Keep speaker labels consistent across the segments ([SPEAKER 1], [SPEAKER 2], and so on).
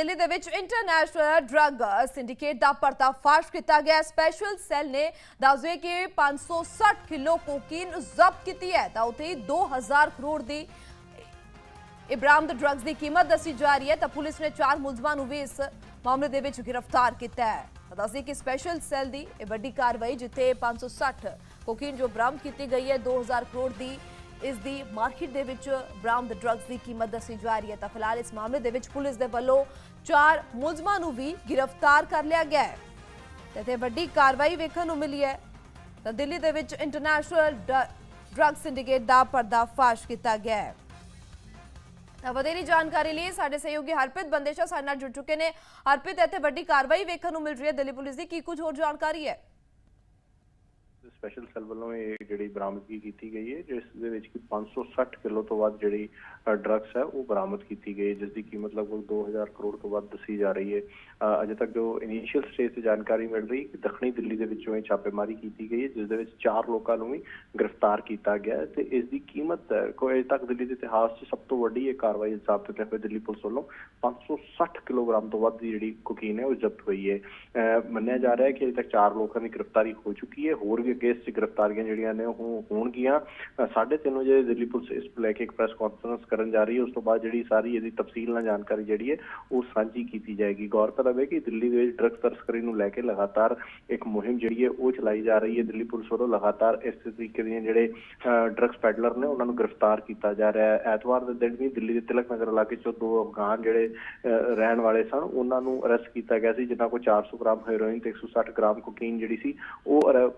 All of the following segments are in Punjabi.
[SPEAKER 1] ਦਿੱਲੀ ਦੇ ਵਿੱਚ ਇੰਟਰਨੈਸ਼ਨਲ ਡਰੱਗ ਸਿੰਡੀਕੇਟ ਦਾ ਪਰਦਾਫਾਸ਼ ਕੀਤਾ ਗਿਆ। ਸਪੈਸ਼ਲ ਸੈੱਲ ਨੇ ਦੱਸਦੇ ਕਿ 560 ਕਿਲੋ ਕੋਕੀਨ ਜ਼ਬਤ ਕੀਤੀ ਹੈ। ਤਾਂ ਉਤੇ 2000 ਕਰੋੜ ਦੀ ਇਹ ਡਰੱਗਸ ਦੀ ਕੀਮਤ ਦੱਸੀ ਜਾ ਰਹੀ ਹੈ। ਤਾਂ ਪੁਲਿਸ ਨੇ ਚਾਰ ਮੁਲਜ਼ਮਾਂ ਨੂੰ ਵੀ ਇਸ ਮਾਮਲੇ ਦੇ ਵਿੱਚ ਗ੍ਰਿਫਤਾਰ ਕੀਤਾ ਹੈ। ਦੱਸਦੇ ਕਿ ਸਪੈਸ਼ਲ ਸੈੱਲ ਦੀ ਇਹ ਵੱਡੀ ਕਾਰਵਾਈ ਜਿੱਥੇ 560 ਕੋਕੀਨ ਜੋ ਬਰਾਮਦ ਕੀਤੀ ਗਈ ਹੈ 2000 ਕਰੋੜ ਦੀ ਇਸ ਦੀ ਮਾਰਕੀਟ ਦੇ ਵਿੱਚ ਬਰਾਮਦ ਡਰੱਗਸ ਦੀ ਕੀਮਤ ਦੱਸੀ ਜਾ ਰਹੀ ਹੈ। ਤਾਂ ਫਿਲਹਾਲ ਇਸ ਮਾਮਲੇ ਦੇ ਵਿੱਚ ਪੁਲਿਸ ਦੇ ਵੱਲੋਂ ਚਾਰ ਮੁਲਜ਼ਮਾਂ ਨੂੰ ਵੀ ਗ੍ਰਿਫਤਾਰ ਕਰ ਲਿਆ ਗਿਆ ਹੈ। ਤੇ ਇੱਥੇ ਵੱਡੀ ਕਾਰਵਾਈ ਵੇਖਣ ਨੂੰ ਮਿਲੀ ਹੈ। ਤਾਂ ਦਿੱਲੀ ਦੇ ਵਿੱਚ ਇੰਟਰਨੈਸ਼ਨਲ ਡਰੱਗ ਸਿੰਡੀਕੇਟ ਦਾ ਪਰਦਾਫਾਸ਼ ਕੀਤਾ ਗਿਆ ਹੈ। ਤਾਂ ਵਧੇਰੀ ਜਾਣਕਾਰੀ ਲਈ ਸਾਡੇ ਸਹਿਯੋਗੀ ਹਰਪ੍ਰੀਤ ਬੰਦੇਸ਼ਾ ਸਾਡੇ ਨਾਲ ਜੁੜ ਚੁੱਕੇ ਨੇ। ਹਰਪ੍ਰੀਤ, ਇੱਥੇ ਵੱਡੀ ਕਾਰਵਾਈ ਵੇਖਣ ਨੂੰ ਮਿਲ ਰਹੀ ਹੈ। ਦਿੱਲੀ ਪੁਲਿਸ ਦੀ ਕੀ ਕੁਝ ਹੋਰ ਜਾਣਕਾਰੀ ਹੈ?
[SPEAKER 2] ਸਪੈਸ਼ਲ ਸੈੱਲ ਵੱਲੋਂ ਇਹ ਜਿਹੜੀ ਬਰਾਮਦਗੀ ਕੀਤੀ ਗਈ ਹੈ ਜਿਸ ਦੇ ਵਿੱਚ ਕਿ 560 ਕਿਲੋ ਤੋਂ ਵੱਧ ਜਿਹੜੀ ਡਰੱਗਸ ਹੈ ਉਹ ਬਰਾਮਦ ਕੀਤੀ ਗਈ ਜਿਸ ਦੀ ਕੀਮਤ ਲਗਭਗ 2000 ਕਰੋੜ ਤੋਂ ਵੱਧ ਦੱਸੀ ਜਾ ਰਹੀ ਹੈ। ਅਜੇ ਤੱਕ ਜੋ ਇਨੀਸ਼ੀਅਲ ਸਟੇਜ ਤੇ ਜਾਣਕਾਰੀ ਮਿਲ ਰਹੀ ਕਿ ਦੱਖਣੀ ਦਿੱਲੀ ਦੇ ਵਿੱਚੋਂ ਇਹ ਛਾਪੇਮਾਰੀ ਕੀਤੀ ਗਈ ਹੈ ਜਿਸ ਦੇ ਵਿੱਚ ਚਾਰ ਲੋਕਾਂ ਨੂੰ ਵੀ ਗ੍ਰਿਫਤਾਰ ਕੀਤਾ ਗਿਆ ਹੈ ਤੇ ਇਸ ਦੀ ਕੀਮਤ ਕੋਈ ਅਜੇ ਤੱਕ ਦਿੱਲੀ ਦੇ ਇਤਿਹਾਸ 'ਚ ਸਭ ਤੋਂ ਵੱਡੀ ਇਹ ਕਾਰਵਾਈ ਜ਼ਾਬਤੇ ਤਹਿਤ ਹੋਏ ਦਿੱਲੀ ਪੁਲਿਸ ਵੱਲੋਂ 560 ਕਿਲੋਗ੍ਰਾਮ ਤੋਂ ਵੱਧ ਦੀ ਜਿਹੜੀ ਕੋਕੀਨ ਹੈ ਉਹ ਜ਼ਬਤ ਹੋਈ ਹੈ। ਅ, ਮੰਨਿਆ ਜਾ ਰਿਹਾ ਹੈ ਕਿ ਅਜੇ ਤੱਕ ਚਾਰ ਲੋਕਾਂ ਦੀ ਗ੍ਰਿਫਤਾਰੀ ਹੋ ਚੁੱਕੀ ਹੈ ਹੋਰ ਵੀ ਅੱਗੇ ਇਸ 'ਚ ਗ੍ਰਿਫਤਾਰੀਆਂ ਜਿਹੜੀਆਂ ਨੇ ਉਹ ਹੋਣਗੀਆਂ। ਅ, ਸਾਢੇ ਤਿੰਨ ਵਜੇ ਦਿੱਲੀ ਪੁਲਿਸ ਇਸ ਲੈ ਕੇ ਇੱਕ ਪ੍ਰੈਸ ਕਾਨਫਰੰਸ ਕਰਨ ਜਾ ਰਹੀ ਹੈ। ਉਸ ਤੋਂ ਬਾਅਦ ਜਿਹੜੀ ਸਾਰੀ ਇਹਦੀ ਤਫਸੀਲ ਨਾਲ ਜਾਣਕਾਰੀ ਜਿਹੜੀ ਹੈ ਉਹ ਸਾਂਝੀ ਕੀਤੀ ਜਾਏਗੀ। ਗੌਰਤਲਬ ਹੈ ਕਿ ਦਿੱਲੀ ਦੇ ਵਿੱਚ ਡਰੱਗ ਤਸਕਰੀ ਨੂੰ ਲੈ ਕੇ ਲਗਾਤਾਰ ਇੱਕ ਮੁਹਿੰਮ ਜਿਹੜੀ ਹੈ ਉਹ ਚਲਾਈ ਜਾ ਰਹੀ ਹੈ। ਦਿੱਲੀ ਪੁਲਿਸ ਵੱਲੋਂ ਲਗਾਤਾਰ ਇਸ ਤਰੀਕੇ ਦੀਆਂ ਜਿਹੜੇ ਡਰੱਗਸ ਪੈਡਲਰ ਨੇ ਉਹਨਾਂ ਨੂੰ ਗ੍ਰਿਫਤਾਰ ਕੀਤਾ ਜਾ ਰਿਹਾ ਹੈ। ਐਤਵਾਰ ਦੇ ਦਿਨ ਵੀ ਦਿੱਲੀ ਦੇ ਤਿਲਕ ਨਗਰ ਇਲਾਕੇ ਚੋਂ ਦੋ ਅਫਗਾਨ ਜਿਹੜੇ ਅਹ, ਰਹਿਣ ਵਾਲੇ ਸਨ ਉਹਨਾਂ ਨੂੰ ਅਰੈਸਟ ਕੀਤਾ ਗਿਆ ਸੀ ਜਿਨ੍ਹਾਂ ਕੋਲ 400 ਗ੍ਰਾਮ ਹੈਰੋਇਨ ਤੇ 160 ਗ੍ਰਾਮ ਕੋਕੀਨ ਜਿਹੜੀ ਸੀ ਉਹ ਅਰ-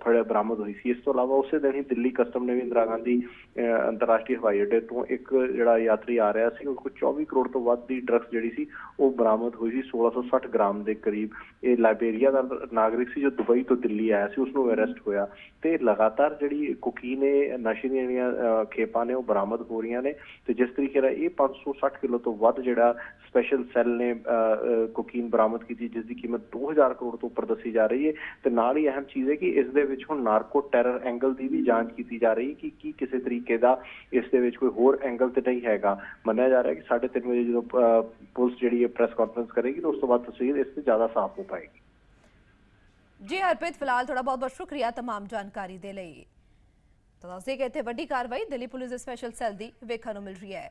[SPEAKER 2] ਬਰਾਮਦ ਹੋਈ ਸੀ। ਇਸ ਤੋਂ ਇਲਾਵਾ ਉਸੇ ਦਿਨ ਹੀ ਦਿੱਲੀ ਕਸਟਮ ਨੇ ਵੀ ਇੰਦਰਾ ਗਾਂਧੀ ਅਹ, ਅੰਤਰਰਾਸ਼ਟਰੀ ਹਵਾਈ ਅੱਡੇ ਤੋਂ ਇੱਕ ਜਿਹੜਾ ਯਾਤਰੀ ਆ ਰਿਹਾ ਸੀ ਉਹ ਕੋਲ 24 ਕਰੋੜ ਤੋਂ ਵੱਧ ਦੀ ਡਰੱਗਸ ਜਿਹੜੀ ਸੀ ਉਹ ਬਰਾਮਦ ਹੋਈ ਸੀ 1660 ਗ੍ਰਾਮ ਦੇ ਕਰੀਬ। ਇਹ ਲਾਇਬੇਰੀਆ ਦਾ ਨਾਗਰਿਕ ਸੀ ਜੋ ਦੁਬਈ ਤੋਂ ਦਿੱਲੀ ਆਇਆ ਸੀ ਉਸ ਨੂੰ ਅਰੈਸਟ ਹੋਇਆ। ਤੇ ਲਗਾਤਾਰ ਜਿਹੜੀ ਕੋਕੀਨ ਇਹ ਨਸ਼ੇ ਦੀਆਂ ਜਿਹੜੀਆਂ ਅਹ, ਖੇਪਾਂ ਨੇ ਉਹ ਬਰਾਮਦ ਹੋ ਰਹੀਆਂ ਨੇ। ਤੇ ਜਿਸ ਤਰੀਕੇ ਨਾਲ ਇਹ 560 ਕਿਲੋ ਤੋਂ ਵੱਧ ਜਿਹੜਾ ਸਪੈਸ਼ਲ ਸੈੱਲ ਨੇ ਅਹ, ਅਹ, ਕੋਕੀਨ ਬਰਾਮਦ ਕੀਤੀ ਜਿਸ ਦੀ ਕੀਮਤ 2000 ਕਰੋੜ ਤੋਂ ਉੱਪਰ ਦੱਸੀ ਜਾ ਰਹੀ ਹੈ। ਤੇ ਨਾਲ ਹੀ ਅਹਿਮ ਚੀਜ਼ ਹੈ ਕਿ ਇਸ ਦੇ ਵਿੱਚ ਹੁਣ ਨਾਰਕੋ ਟੈਰਰ ਐਂਗਲ ਦੀ ਵੀ ਜਾਂਚ ਕੀਤੀ ਜਾ ਰਹੀ ਕਿ ਕੀ ਕਿਸੇ ਤਰੀਕੇ ਦਾ ਇਸ ਦੇ ਵਿੱਚ ਕੋਈ ਹੋਰ ਐਂਗਲ ਤੇ ਨਹੀਂ ਹੈਗਾ। ਮੰਨਿਆ ਜਾ ਰਿਹਾ ਕਿ 3:30 ਵਜੇ ਜਦੋਂ ਪੁਲਿਸ ਜਿਹੜੀ ਹੈ ਪ੍ਰੈਸ ਕਾਨਫਰੰਸ ਕਰੇਗੀ ਤਾਂ ਉਸ ਤੋਂ ਬਾਅਦ ਤਸਵੀਰ ਇਸ ਤੋਂ ਜ਼ਿਆਦਾ ਸਾਫ਼ ਹੋ ਪਾਏਗੀ।
[SPEAKER 1] ਜੀ ਹਰਪ੍ਰੀਤ, ਫਿਲਹਾਲ ਥੋੜਾ ਬਹੁਤ ਬਹੁਤ ਸ਼ੁਕਰੀਆ ਤਮਾਮ ਜਾਣਕਾਰੀ ਦੇ ਲਈ। ਤਾਂ ਦੱਸਦੇ ਕਿ ਵੱਡੀ ਕਾਰਵਾਈ ਦਿੱਲੀ ਪੁਲਿਸ ਦੇ ਸਪੈਸ਼ਲ ਸੈੱਲ ਦੀ ਵੇਖਣ ਨੂੰ ਮਿਲ ਰਹੀ ਹੈ।